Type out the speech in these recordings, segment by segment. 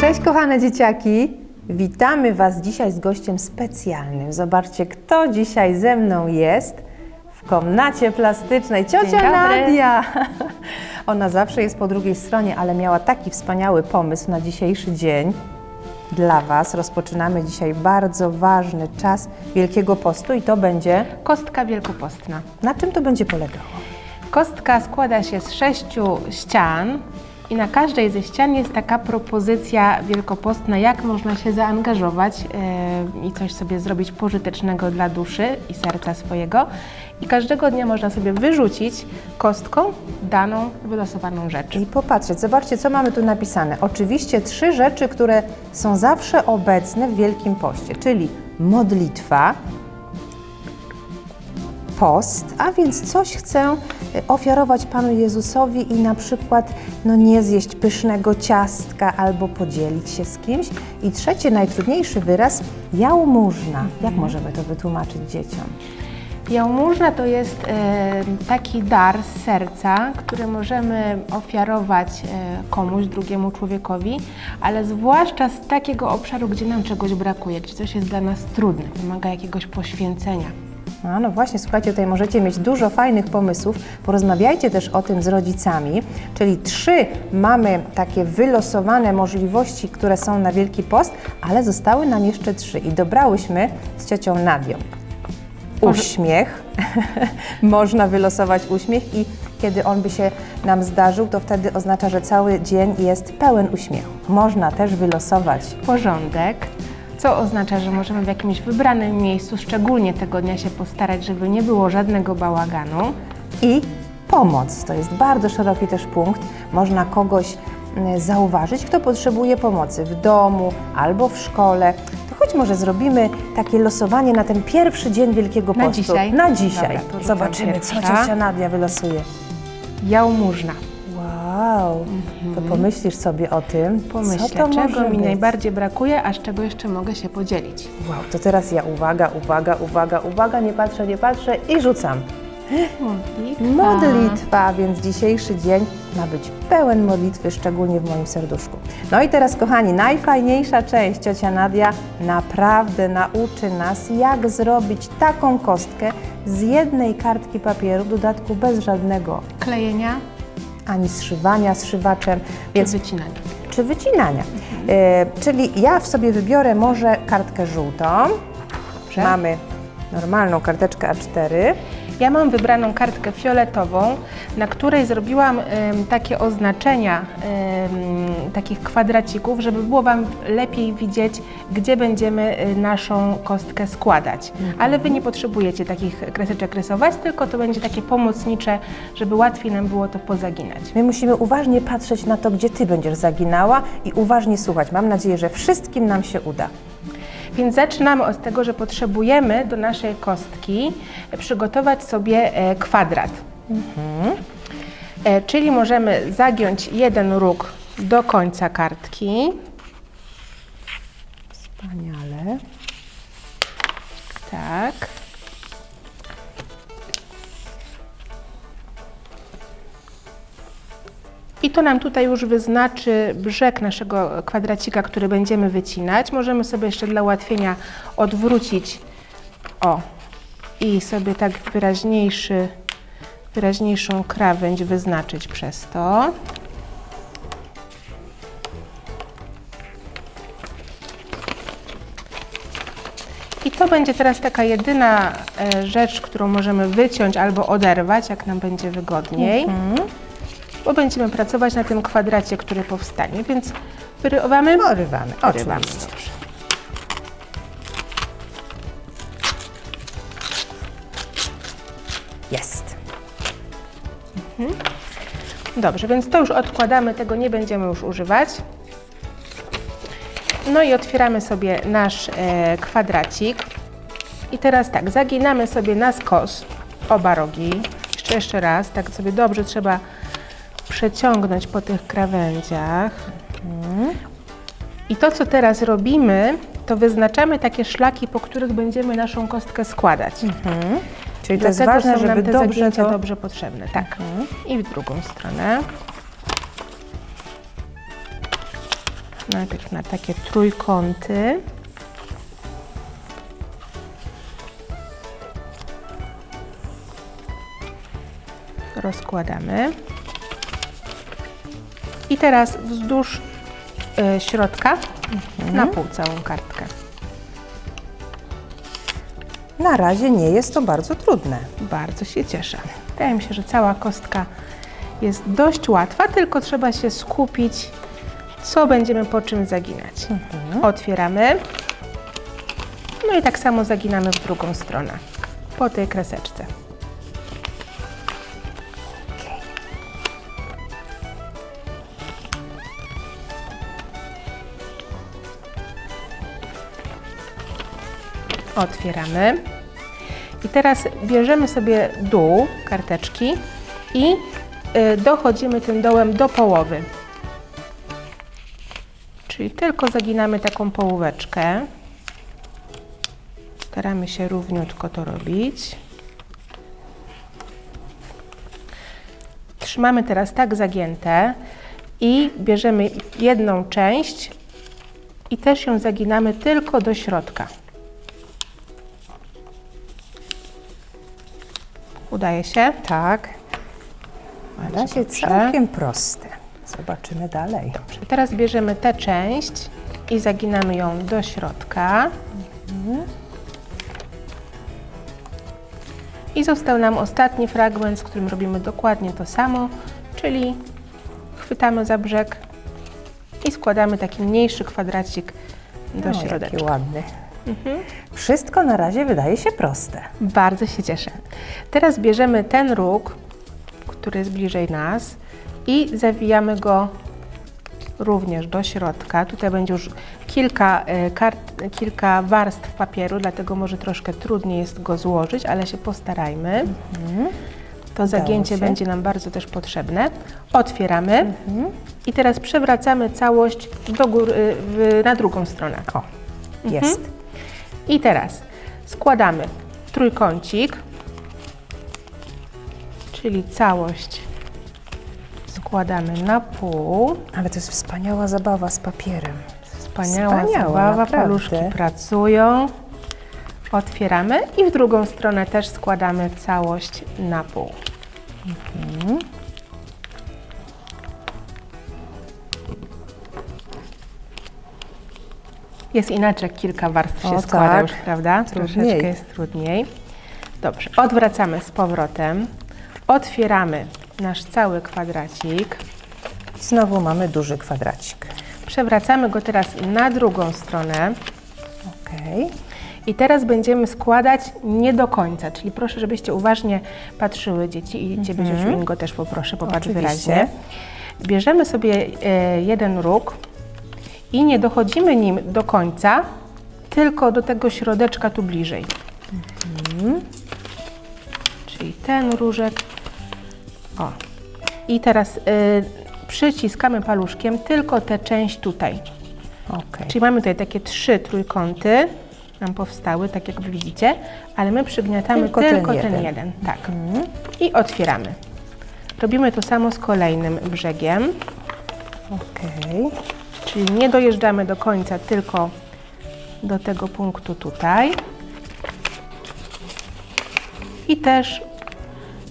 Cześć kochane dzieciaki! Witamy Was dzisiaj z gościem specjalnym. Zobaczcie, kto dzisiaj ze mną jest w komnacie plastycznej. Ciocia. Nadia! Ona zawsze jest po drugiej stronie, ale miała taki wspaniały pomysł na dzisiejszy dzień dla Was. Rozpoczynamy dzisiaj bardzo ważny czas Wielkiego Postu i to będzie... Kostka wielkopostna. Na czym to będzie polegało? Kostka składa się z sześciu ścian i na każdej ze ścian jest taka propozycja wielkopostna, jak można się zaangażować e, i coś sobie zrobić pożytecznego dla duszy i serca swojego. I każdego dnia można sobie wyrzucić kostką daną, wylosowaną rzecz. I popatrzeć, zobaczcie, co mamy tu napisane. Oczywiście trzy rzeczy, które są zawsze obecne w Wielkim Poście, czyli modlitwa, post, a więc coś chcę e, ofiarować Panu Jezusowi i na przykład no, nie zjeść pysznego ciastka albo podzielić się z kimś. I trzeci, najtrudniejszy wyraz, jałmużna. Jak możemy to wytłumaczyć dzieciom? Jałmużna to jest e, taki dar z serca, który możemy ofiarować e, komuś, drugiemu człowiekowi, ale zwłaszcza z takiego obszaru, gdzie nam czegoś brakuje, gdzie coś jest dla nas trudne, wymaga jakiegoś poświęcenia. A no właśnie, słuchajcie, tutaj możecie mieć dużo fajnych pomysłów. Porozmawiajcie też o tym z rodzicami. Czyli trzy mamy takie wylosowane możliwości, które są na Wielki Post, ale zostały nam jeszcze trzy i dobrałyśmy z ciocią Nadią. Uśmiech. Można wylosować uśmiech i kiedy on by się nam zdarzył, to wtedy oznacza, że cały dzień jest pełen uśmiechu. Można też wylosować Porządek, co oznacza, że możemy w jakimś wybranym miejscu szczególnie tego dnia się postarać, żeby nie było żadnego bałaganu. i pomoc. To jest bardzo szeroki też punkt. Można kogoś mm, zauważyć, kto potrzebuje pomocy w domu albo w szkole. To choć może zrobimy takie losowanie na ten pierwszy dzień Wielkiego Na Postu. dzisiaj? Na dzisiaj. Dobra, Zobaczymy, co ciocia Nadia wylosuje. Jałmużna. Wow, to pomyślisz sobie o tym, Pomyślę, co to może czego mi być. najbardziej brakuje, a z czego jeszcze mogę się podzielić. Wow, to teraz ja uwaga, uwaga, uwaga, uwaga, nie patrzę, nie patrzę i rzucam. Modlitwa. Modlitwa, więc dzisiejszy dzień ma być pełen modlitwy, szczególnie w moim serduszku. No i teraz, kochani, najfajniejsza część, ciocia Nadia naprawdę nauczy nas, jak zrobić taką kostkę z jednej kartki papieru, w dodatku bez żadnego Klejenia ani zszywania czy więc wycinania. czy wycinania. E, czyli ja w sobie wybiorę może kartkę żółtą. Dobrze. Mamy normalną karteczkę A4. Ja mam wybraną kartkę fioletową, na której zrobiłam takie oznaczenia takich kwadracików, żeby było Wam lepiej widzieć, gdzie będziemy y, naszą kostkę składać. Ale Wy nie potrzebujecie takich kreseczek rysować, tylko to będzie takie pomocnicze, żeby łatwiej nam było to pozaginać. My musimy uważnie patrzeć na to, gdzie Ty będziesz zaginała i uważnie słuchać. Mam nadzieję, że wszystkim nam się uda. Więc zaczynamy od tego, że potrzebujemy do naszej kostki przygotować sobie e, kwadrat. E, Czyli możemy zagiąć jeden róg do końca kartki. Wspaniale. Tak. To nam tutaj już wyznaczy brzeg naszego kwadracika, który będziemy wycinać. Możemy sobie jeszcze dla ułatwienia odwrócić o i sobie tak wyraźniejszy, wyraźniejszą krawędź wyznaczyć przez to. I to będzie teraz taka jedyna e, rzecz, którą możemy wyciąć albo oderwać, jak nam będzie wygodniej, bo będziemy pracować na tym kwadracie, który powstanie, więc wyrywamy. Porywamy, Porywamy, oczywiście. dobrze. Jest. Dobrze, więc to już odkładamy, tego nie będziemy już używać. No i otwieramy sobie nasz e, kwadracik. I teraz tak, zaginamy sobie na skos oba rogi. Jeszcze, jeszcze raz, tak sobie dobrze trzeba przeciągnąć po tych krawędziach. I to, co teraz robimy, to wyznaczamy takie szlaki, po których będziemy naszą kostkę składać. Czyli to jest Dlatego ważne, są nam żeby te dobrze to... dobrze potrzebne. Tak. I w drugą stronę. Najpierw na takie trójkąty. Rozkładamy. I teraz wzdłuż y, środka na pół całą kartkę. Na razie nie jest to bardzo trudne. Bardzo się cieszę. Wydaje mi się, że cała kostka jest dość łatwa, tylko trzeba się skupić, co będziemy po czym zaginać. Otwieramy. No i tak samo zaginamy w drugą stronę, po tej kreseczce. Otwieramy. I teraz bierzemy sobie dół karteczki i y, dochodzimy tym dołem do połowy. Czyli tylko zaginamy taką połóweczkę. Staramy się równiutko to robić. Trzymamy teraz tak zagięte i bierzemy jedną część i też ją zaginamy tylko do środka. Udaje się? Tak. Razie dobrze. całkiem proste. Zobaczymy dalej. Dobrze, teraz bierzemy tę część i zaginamy ją do środka. I został nam ostatni fragment, z którym robimy dokładnie to samo, czyli chwytamy za brzeg i składamy taki mniejszy kwadracik do O, jaki środeczka. Ładny. Wszystko na razie wydaje się proste. Bardzo się cieszę. Teraz bierzemy ten róg, który jest bliżej nas i zawijamy go również do środka. Tutaj będzie już kilka, e, kart, kilka warstw papieru, dlatego może troszkę trudniej jest go złożyć, ale się postarajmy. To zagięcie Mhm. się. będzie nam bardzo też potrzebne. Otwieramy i teraz przewracamy całość do góry, w, na drugą stronę. O, jest. I teraz składamy trójkącik, czyli całość składamy na pół. Ale to jest wspaniała zabawa z papierem. Wspaniała, Wspaniała, zabawa, naprawdę. paluszki pracują. Otwieramy i w drugą stronę też składamy całość na pół. Jest inaczej, kilka warstw się O, składa tak. już, prawda? Trudniej. Troszeczkę jest trudniej. Dobrze, odwracamy z powrotem. Otwieramy nasz cały kwadracik. I znowu mamy duży kwadracik. Przewracamy go teraz na drugą stronę. Okej. I teraz będziemy składać nie do końca, czyli proszę, żebyście uważnie patrzyły dzieci i Ciebie mhm. Ingo też poproszę, popatrz Oczywiście. wyraźnie. Bierzemy sobie e, jeden róg i nie dochodzimy nim do końca, tylko do tego środeczka tu bliżej. Czyli ten różek. O. I teraz e, przyciskamy paluszkiem tylko tę część tutaj. Okej. Czyli mamy tutaj takie trzy trójkąty, nam powstały, tak jak widzicie, ale my przygniatamy Tylko tylko, ten ten, jeden. jeden. Tak. I otwieramy. Robimy to samo z kolejnym brzegiem, Okej. Czyli nie dojeżdżamy do końca, tylko do tego punktu tutaj. I też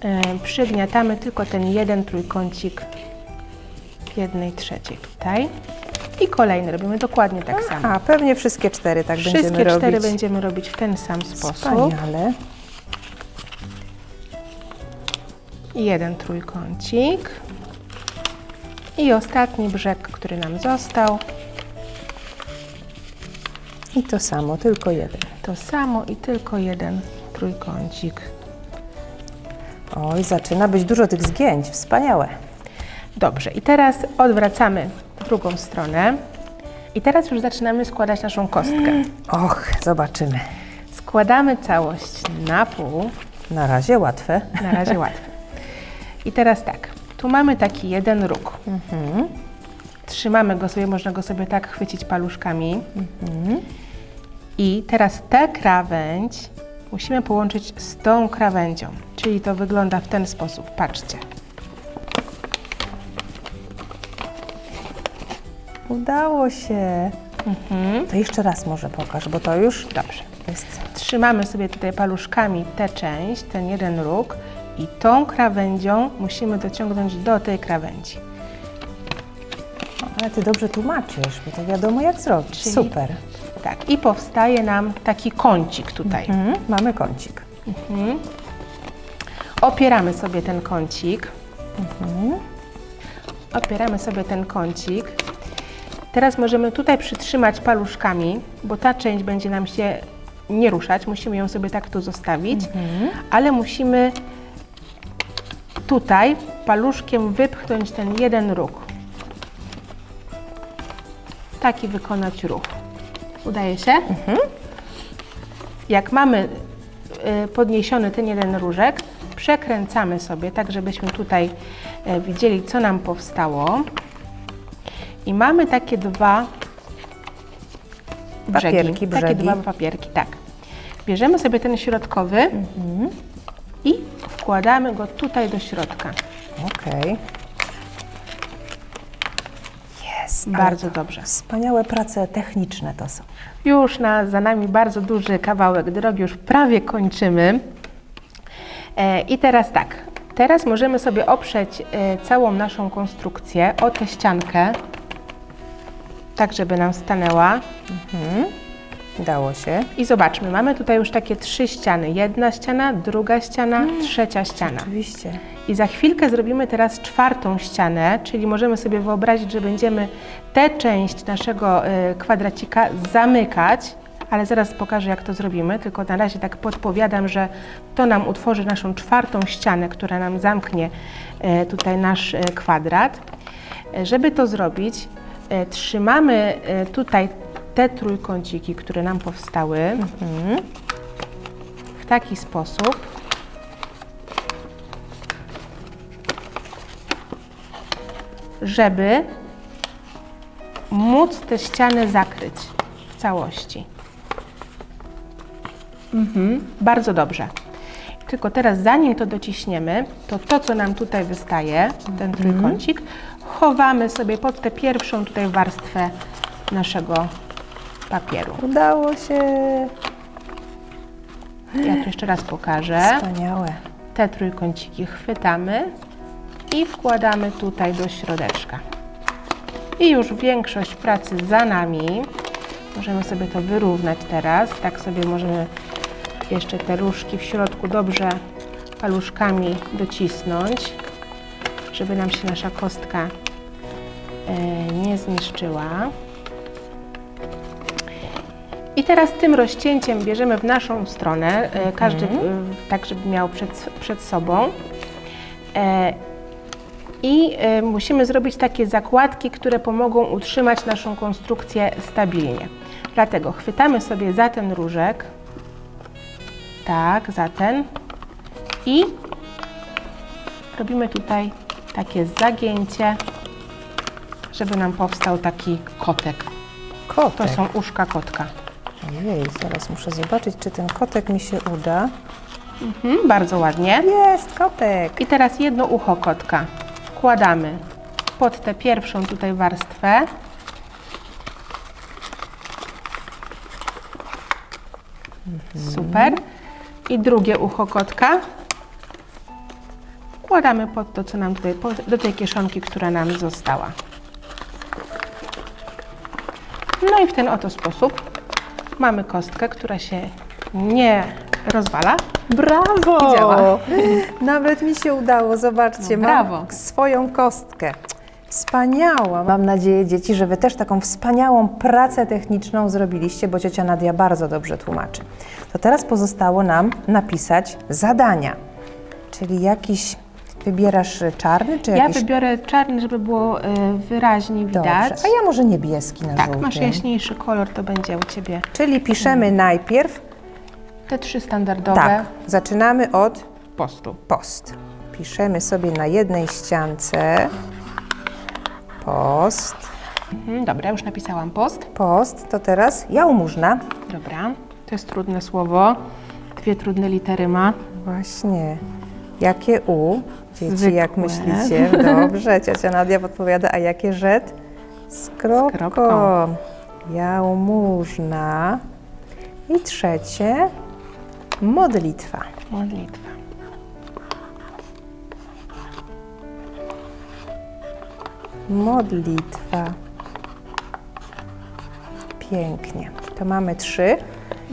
e, przygniatamy tylko ten jeden trójkącik w jednej trzeciej tutaj. I kolejny robimy dokładnie tak samo. A, pewnie wszystkie cztery tak Wszystkie będziemy cztery robić. będziemy robić w ten sam sposób. Wspaniale. I jeden trójkącik. I ostatni brzeg, który nam został. I to samo, tylko jeden. To samo i tylko jeden trójkącik. Oj, zaczyna być dużo tych zgięć. Wspaniałe. Dobrze, i teraz odwracamy w drugą stronę. I teraz już zaczynamy składać naszą kostkę. Och, zobaczymy. Składamy całość na pół. Na razie łatwe. Na razie łatwe. I teraz tak, tu mamy taki jeden róg. Trzymamy go sobie, można go sobie tak chwycić paluszkami. I teraz tę krawędź musimy połączyć z tą krawędzią. Czyli to wygląda w ten sposób. Patrzcie. Udało się. To jeszcze raz może pokaż, bo to już Dobrze. jest. Trzymamy sobie tutaj paluszkami tę część, ten jeden róg i tą krawędzią musimy dociągnąć do tej krawędzi. Ale ty dobrze tłumaczysz, bo to wiadomo jak zrobić. Czyli- Super. Tak, i powstaje nam taki kącik tutaj. Mhm, mamy kącik. Opieramy sobie ten kącik. Opieramy sobie ten kącik. Teraz możemy tutaj przytrzymać paluszkami, bo ta część będzie nam się nie ruszać. Musimy ją sobie tak tu zostawić, ale musimy tutaj paluszkiem wypchnąć ten jeden róg. Taki wykonać ruch. Udaje się? Jak mamy y, podniesiony ten jeden różek, przekręcamy sobie, tak żebyśmy tutaj e, widzieli, co nam powstało. I mamy takie dwa brzegi. Papierki, Takie brzegi. dwa papierki, tak. Bierzemy sobie ten środkowy i wkładamy go tutaj do środka. Okej. Jest. ale Bardzo to dobrze. Wspaniałe prace techniczne to są. Już na, za nami bardzo duży kawałek drogi, już prawie kończymy. E, I teraz tak, teraz możemy sobie oprzeć e, całą naszą konstrukcję o tę ściankę, tak żeby nam stanęła. Udało się. I zobaczmy, mamy tutaj już takie trzy ściany. Jedna ściana, druga ściana, trzecia ściana. Oczywiście. I za chwilkę zrobimy teraz czwartą ścianę, czyli możemy sobie wyobrazić, że będziemy tę część naszego y, kwadracika zamykać, ale zaraz pokażę, jak to zrobimy, tylko na razie tak podpowiadam, że to nam utworzy naszą czwartą ścianę, która nam zamknie y, tutaj nasz y, kwadrat. Y, Żeby to zrobić, y, trzymamy y, tutaj te trójkąciki, które nam powstały w taki sposób, żeby móc te ściany zakryć w całości. Mhm, bardzo dobrze. Tylko teraz, zanim to dociśniemy, to to, co nam tutaj wystaje, ten trójkącik, chowamy sobie pod tę pierwszą tutaj warstwę naszego papieru. Udało się. Ja tu jeszcze raz pokażę. Wspaniałe. Te trójkąciki chwytamy i wkładamy tutaj do środeczka. I już większość pracy za nami. Możemy sobie to wyrównać teraz. Tak sobie możemy jeszcze te różki w środku dobrze paluszkami docisnąć, żeby nam się nasza kostka e, nie zniszczyła. I teraz tym rozcięciem bierzemy w naszą stronę, e, każdy e, tak, żeby miał przed, przed sobą. E, I e, musimy zrobić takie zakładki, które pomogą utrzymać naszą konstrukcję stabilnie. Dlatego chwytamy sobie za ten różek, tak, za ten i robimy tutaj takie zagięcie, żeby nam powstał taki kotek. Kotek. To są uszka kotka. Ojej, zaraz muszę zobaczyć, czy ten kotek mi się uda. Mhm, bardzo ładnie. Jest kotek. I teraz jedno ucho kotka wkładamy pod tę pierwszą tutaj warstwę. Super. I drugie ucho kotka wkładamy pod to, co nam tutaj, do tej kieszonki, która nam została. No i w ten oto sposób mamy kostkę, która się nie rozwala. Brawo! I działa. Nawet mi się udało, zobaczcie, No, brawo. mam swoją kostkę. Wspaniała. Mam nadzieję, dzieci, że Wy też taką wspaniałą pracę techniczną zrobiliście, bo ciocia Nadia bardzo dobrze tłumaczy. To teraz pozostało nam napisać zadania. Czyli jakiś wybierasz czarny, czy Ja jakiś... wybiorę czarny, żeby było y, wyraźnie widać. Dobrze. A ja może niebieski na Tak, żółtym. masz jaśniejszy kolor, to będzie u Ciebie. Czyli piszemy najpierw, Te trzy standardowe tak, zaczynamy od postu. post. Piszemy sobie na jednej ściance post. Mhm, dobra, już napisałam post. Post to teraz jałmużna. Dobra, to jest trudne słowo. Dwie trudne litery ma. Właśnie. Jakie U? Dzieci, Zwykłe. jak myślicie? Dobrze, ciocia Nadia podpowiada, a jakie rzet? z kropką. kropką. Jałmużna. I trzecie, modlitwa. Modlitwa. Modlitwa. Pięknie. To mamy trzy.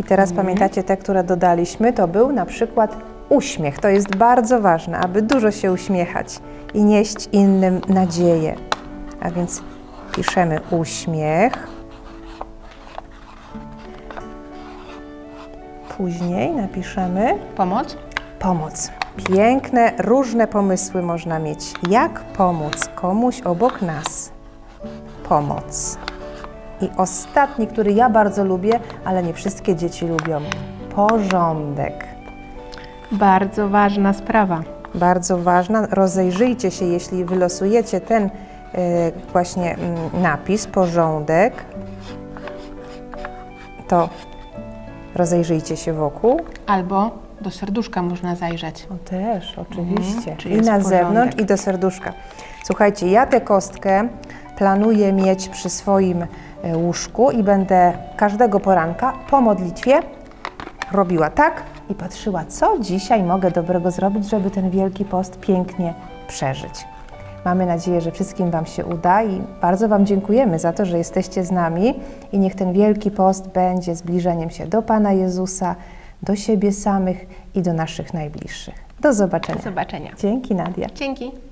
I teraz pamiętacie te, które dodaliśmy, to był na przykład uśmiech. To jest bardzo ważne, aby dużo się uśmiechać i nieść innym nadzieję. A więc piszemy uśmiech. Później napiszemy Pomoc? Pomoc. Piękne, różne pomysły można mieć. Jak pomóc komuś obok nas? Pomoc. I ostatni, który ja bardzo lubię, ale nie wszystkie dzieci lubią. Porządek. Bardzo ważna sprawa. Bardzo ważna. Rozejrzyjcie się, jeśli wylosujecie ten e, właśnie mm, napis, porządek, to rozejrzyjcie się wokół. Albo do serduszka można zajrzeć. O też, oczywiście. czy I na porządek. zewnątrz, i do serduszka. Słuchajcie, ja tę kostkę planuję mieć przy swoim e, łóżku i będę każdego poranka po modlitwie robiła tak i patrzyła, co dzisiaj mogę dobrego zrobić, żeby ten Wielki Post pięknie przeżyć. Mamy nadzieję, że wszystkim Wam się uda i bardzo Wam dziękujemy za to, że jesteście z nami i niech ten Wielki Post będzie zbliżeniem się do Pana Jezusa, do siebie samych i do naszych najbliższych. Do zobaczenia. Do zobaczenia. Dzięki Nadia. Dzięki.